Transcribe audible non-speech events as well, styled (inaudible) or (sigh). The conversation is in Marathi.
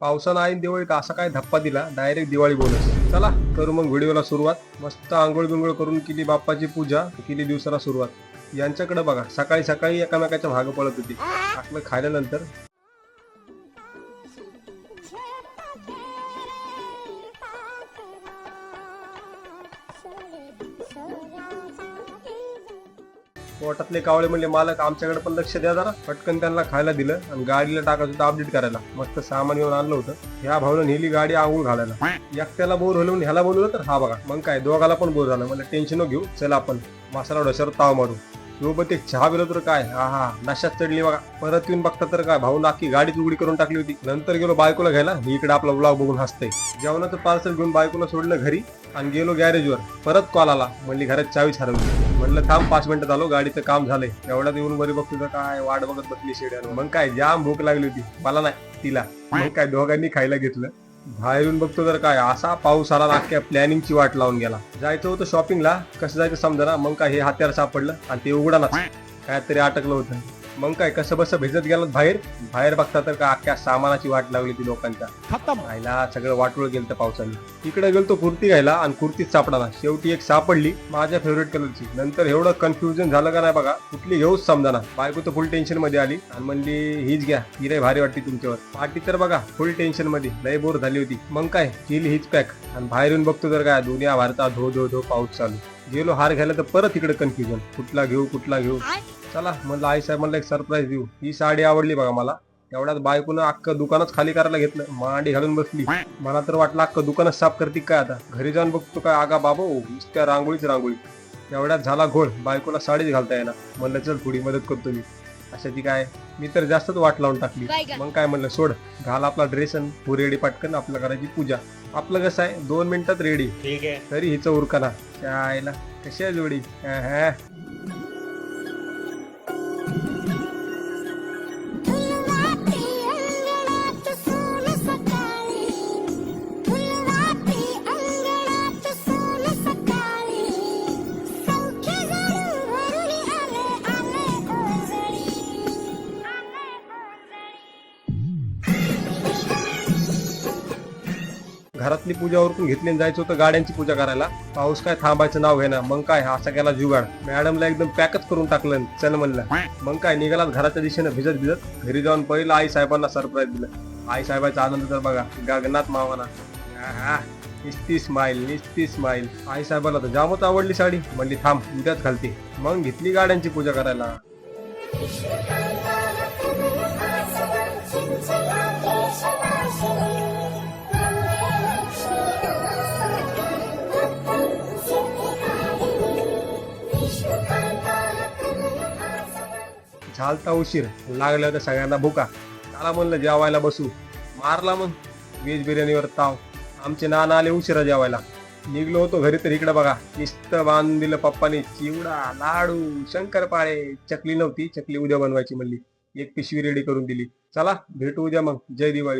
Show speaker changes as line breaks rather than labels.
पावसानं आई का असा काय धप्पा दिला? डायरेक्ट दिवाळी बोनस चला करू मग व्हिडिओला सुरुवात. मस्त आंघोळ बिंघोळ करून केली बाप्पाची पूजा केली दिवसाला सुरुवात. यांच्याकडे बघा सकाळी सकाळी एकामेकाच्या भाग पडत होती. आपलं खाल्यानंतर पोटातले कावळे म्हणले मालक आमच्याकडे पण लक्ष द्या जरा. पटकन त्यांना खायला दिलं आणि गाडीला टाकायचं होतं अपडेट करायला. मस्त सामान येऊन आणलं होतं. ह्या भावनं नेली गाडी आंघोळ घालायला. एकट्याला बोर होलं म्हणून ह्याला बोलवलं तर हा बघा. मग काय दोघाला पण बोर झालं. मला टेन्शन घेऊ चला आपण. मसाला डोश्यावर ताव मारू. यो पण ते चहा पिलो तर काय? हा हा. नशात चढली बघा. परत येऊन बघता तर काय? भाऊ नाकी गाडीच उघडी करून टाकली होती. नंतर गेलो बायकोला घ्यायला. मी इकडे आपला ब्लॉग बघून हसते जेवणाचं पार्सल घेऊन बायकोला सोडलं घरी आणि गेलो गॅरेजवर परत कॉल आला. म्हणली घरात चावीच हरवली म्हणलं थांब पाच मिनिटं झालो. गाडीचं काम झालंय. एवढ्यात येऊन बरी बघतो तर काय? वाट बघत बसली शेड्यानं. मग काय? जाम भूक लागली होती. मला नाही तिला. मग काय? दोघांनी खायला घेतलं. बाहेरून बघतो तर काय असा पाऊस आला ना अख्ख्या प्लॅनिंगची वाट लावून गेला. जायचं होतं शॉपिंगला कसं जायचं समजा मग काय हे हत्यार सापडलं आणि ते उघडा (laughs) काय तरी अटकलं होतं. मग काय कसं बसं भिजत गेलं बाहेर? बाहेर बघता तर काय अख्ख्या सामानाची वाट लागली ती लोकांच्या. खायला सगळं वाटोळ गेलं तर पावसाने. इकडे गेलतो कुर्ती घ्यायला आणि कुर्तीच सापडाना शेवटी एक सापडली माझ्या फेवरेट कलरची नंतर एवढं कन्फ्युजन झालं का नाही बघा कुठली घेऊच समजाना बायको तर फुल टेन्शनमध्ये आली. आणि म्हणली हीच घ्या ही लय भारी वाटते तुमच्यावर. पार्टी तर बघा फुल टेन्शनमध्ये लय बोर झाली होती. मग काय केली हीच पॅक आणि बाहेरून बघतो तर काय दुनिया भारता धो धो धो पाऊस चालू. गेलो हार घ्यायला तर परत इकडे कन्फ्युजन कुठला घेऊ कुठला घेऊ. चला म्हणलं आई साहेब म्हणलं एक सरप्राईज देऊ. ही साडी आवडली बघा मला. एवढ्यात बायकोनं अख्खं दुकानच खाली करायला घेतलं. मांडी घालून बसली. मला तर वाटलं अख्खं दुकानच साफ करते काय आता? घरी जाऊन बघतो काय? आगा बाबा नुसत्या रांगोळीच रांगोळी. एवढ्यात झाला घोळ. बायकोला साडीच घालता येणार म्हणलं चल थोडी मदत करतो मी. अशा ती काय? मी तर जास्तच वाट लावून टाकली. मग काय म्हणलं सोड घाल आपला ड्रेस आणि तू रेडी पटकन आपलं करायची पूजा. आपलं कसं आहे? दोन मिनिटात रेडी
ठीक आहे.
तरी हिचं उरकाना. आईला कशी आहे जोडी? घरातली पूजा उरकून घेतली जायचं होतं गाड्यांची पूजा करायला. पाऊस काय थांबायचं नाव घेणार मग काय? हा सगळ्याला जुगाड मॅडमला एकदम पॅकच करून टाकलं चल म्हणलं. मग काय? निघाला घराच्या दिशेने भिजत भिजत. घरी जाऊन पहिलं आई साहेबांना सरप्राईज दिलं. आई साहेबाचा आनंद तर बघा. गगनात मावाना. निस्ती स्माईल निस्ती स्माईल आई साहेबाला तर जामच आवडली साडी. म्हणली थांब उद्याच घालते. मग घेतली गाड्यांची पूजा करायला. झालता उशीर. लागल्या होत्या सगळ्यांना भुका. त्याला म्हणलं जेवायला बसू. मारला मग. व्हेज बिर्याणीवर ताव. आमचे नाना आले उशिरा जेवायला. निघलो होतो घरी तर इकडे बघा. नुसतं बांधून दिलं पप्पाने चिवडा लाडू शंकरपाळे चकली नव्हती. चकली उद्या बनवायची म्हणली. एक पिशवी रेडी करून दिली. चला भेटू उद्या मग. जय दिवाळी.